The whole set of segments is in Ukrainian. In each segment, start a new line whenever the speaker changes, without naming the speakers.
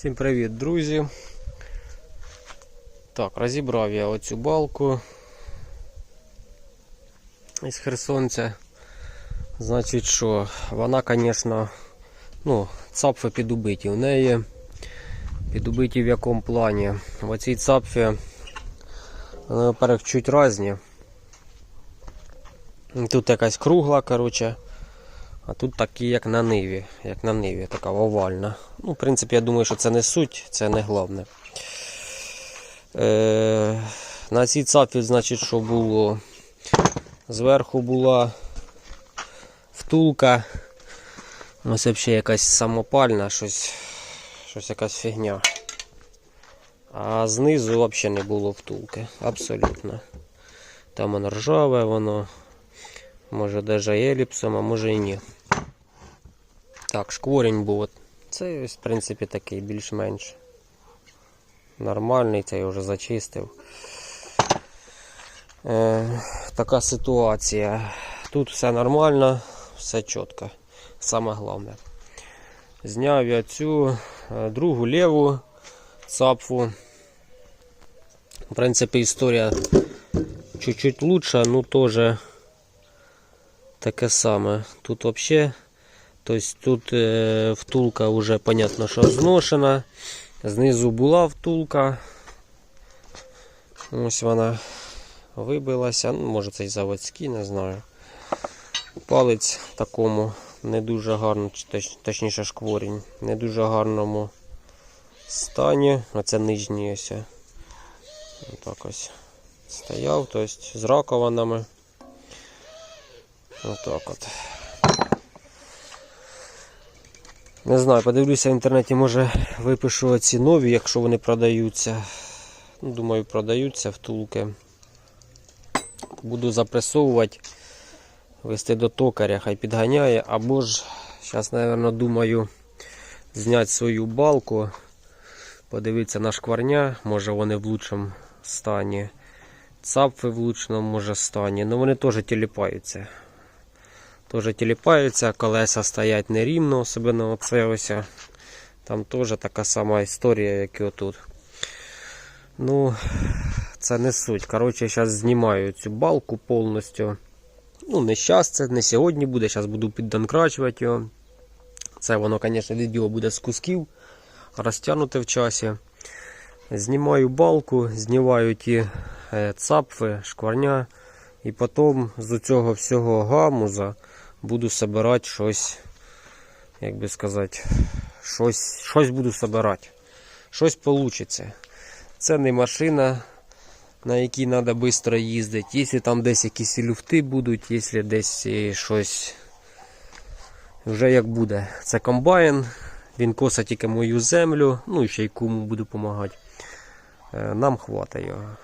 Всім привіт, друзі. Так, розібрав я оцю балку із Херсонця. Значить, що вона, звісно, ну, цапфи підубиті. У неї підубиті в якому плані. В оцій цапфі, вони, во-первых, чуть різні. Тут якась кругла, коротше. А тут такі, як на ниві, як на ниві, така овальна. Ну, в принципі, я думаю, що це не суть, це не головне. Е, на цій цапі, значить, що було. Зверху була втулка. Ось взагалі якась самопальна, щось, щось якась фігня. А знизу взагалі не було втулки. Абсолютно. Там воно ржаве, воно. Може навіть еліпсом, а може і ні. Так, шкворень був. Це, в принципі, такий більш-менш нормальний, це я вже зачистив. Е, така ситуація. Тут все нормально, все чітко. Саме головне. Зняв я цю е, другу ліву цапфу. В принципі, історія чуть-чуть лучша, ну теж таке саме. Тут взагалі, тобто тут е, втулка вже понятно, що зношена. Знизу була втулка. Ось вона вибилася. Ну, може це й заводський, не знаю. Палець такому не дуже гарно, чи точ- точніше шкворінь, не дуже гарному стані. Оце нижній ось. Отак ось стояв, тобто з раковинами. Отак от. Не знаю, подивлюся в інтернеті, може випишу ці нові, якщо вони продаються. Ну, Думаю, продаються втулки. Буду запресовувати, вести до токаря, хай підганяє. Або ж, зараз, мабуть, думаю, зняти свою балку, подивитися на шкварня, може вони в лучшому стані. Цапфи в лучшому може стані, але вони теж тіліпаються. Теж тіліпаються, колеса стоять нерівно, особливо оце ось. Там теж така сама історія, як і отут. Ну, це не суть. Коротше, зараз знімаю цю балку повністю. Ну, не зараз, не сьогодні буде, зараз буду піддонкрачувати його. Це воно, звісно, відео буде з кусків, розтягнуте в часі. Знімаю балку, знімаю ті е, цапфи, шкварня. І потім з цього всього гамуза буду собирати щось, як би сказати, щось, щось буду собирати. Щось вийде. Це не машина, на якій треба швидко їздити. Якщо там десь якісь люфти будуть, якщо десь е, щось вже як буде. Це комбайн, він косить тільки мою землю, ну і ще й кому буду допомагати. Нам хватає його.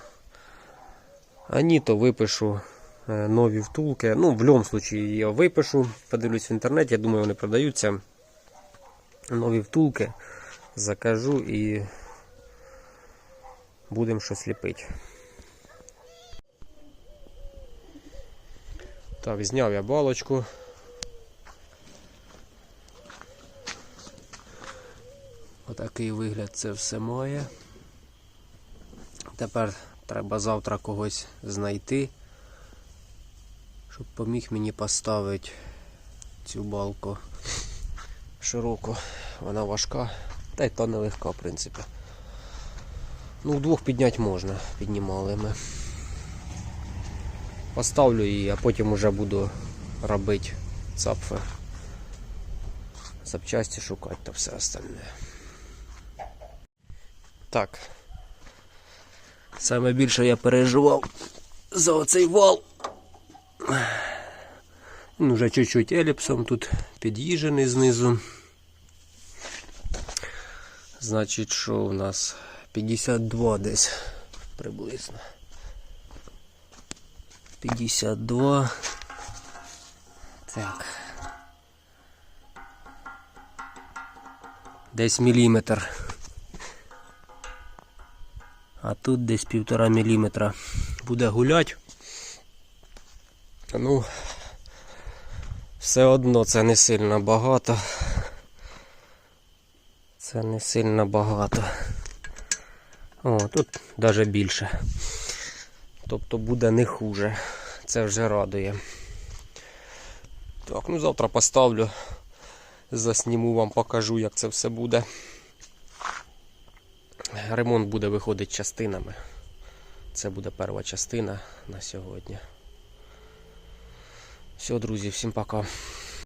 А ні, то випишу е, нові втулки. Ну, в будь-якому випадку я випишу, подивлюсь в інтернеті, я думаю, вони продаються. Нові втулки закажу і будемо щось ліпити. Так, зняв я балочку. Отакий вигляд це все має. Тепер треба завтра когось знайти, щоб поміг мені поставити цю балку широку. Вона важка, та й то не легка, в принципі. Ну, вдвох підняти можна, піднімали ми. Поставлю її, а потім вже буду робити цапфи. Запчасті шукати та все остальне. Так. Саме більше я переживав за оцей вал. Він вже чуть-чуть еліпсом тут під'їжджений знизу. Значить, що у нас 52 десь приблизно. 52. Так. Десь міліметр. А тут десь півтора міліметра буде гулять. Ну, все одно це не сильно багато. Це не сильно багато. О, тут навіть більше. Тобто буде не хуже. Це вже радує. Так, ну завтра поставлю. Засніму вам, покажу, як це все буде. Ремонт буде виходити частинами. Це буде перша частина на сьогодні. Все, друзі, всім пока.